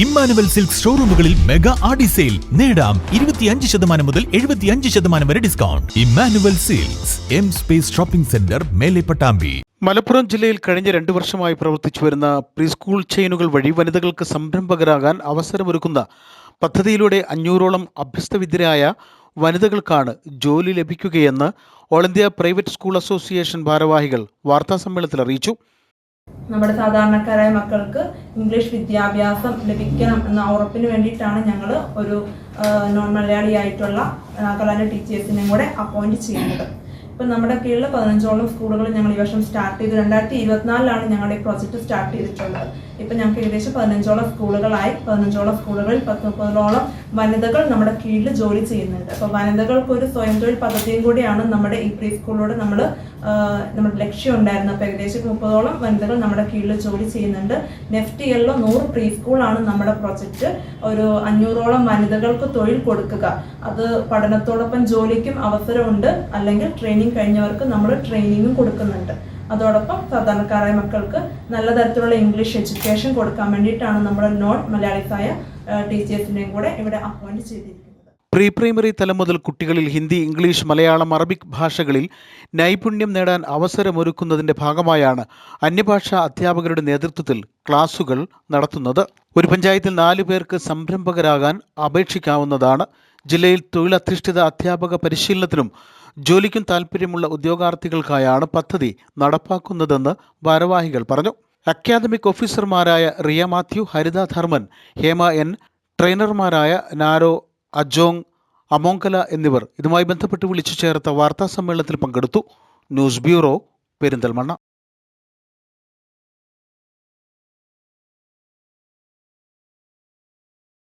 Emmanuel silk ഷോറൂമുകളിൽ mega Aadi sale. നേടാം ഇരുപത്തിയഞ്ച് ശതമാനം മുതൽ എഴുപത്തിയഞ്ച് ശതമാനം വരെ discount Emmanuel silks M space shopping centre മേലെ പട്ടാമ്പി. മലപ്പുറം ജില്ലയിൽ കഴിഞ്ഞ രണ്ടു വർഷമായി പ്രവർത്തിച്ചു വരുന്ന പ്രീസ്കൂൾ ചെയിനുകൾ വഴി വനിതകൾക്ക് സംരംഭകരാകാൻ അവസരമൊരുക്കുന്ന പദ്ധതിയിലൂടെ അഞ്ഞൂറോളം അഭ്യസ്തവിദ്യരായ വനിതകൾക്കാണ് ജോലി ലഭിക്കുകയെന്ന് all India private school association ഭാരവാഹികൾ വാർത്താസമ്മേളനത്തിൽ അറിയിച്ചു. നമ്മുടെ സാധാരണക്കാരായ മക്കൾക്ക് ഇംഗ്ലീഷ് വിദ്യാഭ്യാസം ലഭിക്കണം എന്ന ഉറപ്പിന് വേണ്ടിയിട്ടാണ് ഞങ്ങൾ ഒരു നോൺ മലയാളി ആയിട്ടുള്ള നാഗാലാൻഡ് ടീച്ചേഴ്സിനെയും കൂടെ അപ്പോയിന്റ് ചെയ്യുന്നത്. ഇപ്പം നമ്മുടെ കീഴിൽ പതിനഞ്ചോളം സ്കൂളുകൾ ഞങ്ങൾ ഈ വർഷം സ്റ്റാർട്ട് ചെയ്തു. രണ്ടായിരത്തി ഇരുപത്തിനാലിലാണ് ഞങ്ങളുടെ ഈ പ്രോജക്റ്റ് സ്റ്റാർട്ട് ചെയ്തിട്ടുള്ളത്. ഇപ്പം ഞങ്ങൾക്ക് ഏകദേശം പതിനഞ്ചോളം സ്കൂളുകളായി പതിനഞ്ചോളം സ്കൂളുകളിൽ പത്ത് മുപ്പതോളം വനിതകൾ നമ്മുടെ കീഴിൽ ജോലി ചെയ്യുന്നുണ്ട്. അപ്പോൾ വനിതകൾക്ക് ഒരു സ്വയം തൊഴിൽ പദ്ധതിയും കൂടിയാണ് നമ്മുടെ ഈ പ്രീ സ്കൂളിലൂടെ നമ്മൾ നമ്മുടെ ലക്ഷ്യം ഉണ്ടായിരുന്നു അപ്പോൾ ഏകദേശം മുപ്പതോളം വനിതകൾ നമ്മുടെ കീഴിൽ ജോലി ചെയ്യുന്നുണ്ട്. നെഫ്റ്റ് ഇയറിലോ നൂറ് പ്രീ സ്കൂളാണ് നമ്മുടെ പ്രൊജക്റ്റ് ഒരു അഞ്ഞൂറോളം വനിതകൾക്ക് തൊഴിൽ കൊടുക്കുക. അത് പഠനത്തോടൊപ്പം ജോലിക്കും അവസരമുണ്ട്. അല്ലെങ്കിൽ ട്രെയിനിങ് കഴിഞ്ഞവർക്ക് നമ്മൾ ട്രെയിനിങ്ങും കൊടുക്കുന്നുണ്ട്. അതോടൊപ്പം സാധാരണക്കാരായ മക്കൾക്ക് നല്ല തരത്തിലുള്ള ഇംഗ്ലീഷ് എഡ്യൂക്കേഷൻ കൊടുക്കാൻ വേണ്ടിയിട്ടാണ് നമ്മൾ നോൺ മലയാളീസായ ടീച്ചേഴ്സിനെയും കൂടെ ഇവിടെ അപ്പോയിന്റ് ചെയ്തിരിക്കുന്നത്. പ്രീ പ്രൈമറി തലം മുതൽ കുട്ടികളിൽ ഹിന്ദി ഇംഗ്ലീഷ് മലയാളം അറബിക് ഭാഷകളിൽ നൈപുണ്യം നേടാൻ അവസരമൊരുക്കുന്നതിന്റെ ഭാഗമായാണ് അന്യഭാഷാ അധ്യാപകരുടെ നേതൃത്വത്തിൽ ക്ലാസുകൾ നടത്തുന്നത്. ഒരു പഞ്ചായത്തിൽ നാലു പേർക്ക് സംരംഭകരാകാൻ അപേക്ഷിക്കാവുന്നതാണ്. ജില്ലയിൽ തൊഴിലധിഷ്ഠിത അധ്യാപക പരിശീലനത്തിനും ജോലിക്കും താൽപ്പര്യമുള്ള ഉദ്യോഗാർത്ഥികൾക്കായാണ് പദ്ധതി നടപ്പാക്കുന്നതെന്ന് ഭാരവാഹികൾ പറഞ്ഞു. അക്കാദമിക് ഓഫീസർമാരായ റിയ മാത്യു ഹരിത ധർമ്മൻ ഹേമ എൻ ട്രെയിനർമാരായ നാരോ അജോങ് അമോങ്കല എന്നിവർ ഇതുമായി ബന്ധപ്പെട്ട് വിളിച്ചു ചേർത്ത വാർത്താ സമ്മേളനത്തിൽ പങ്കെടുത്തു. News bureau Perinthalmanna.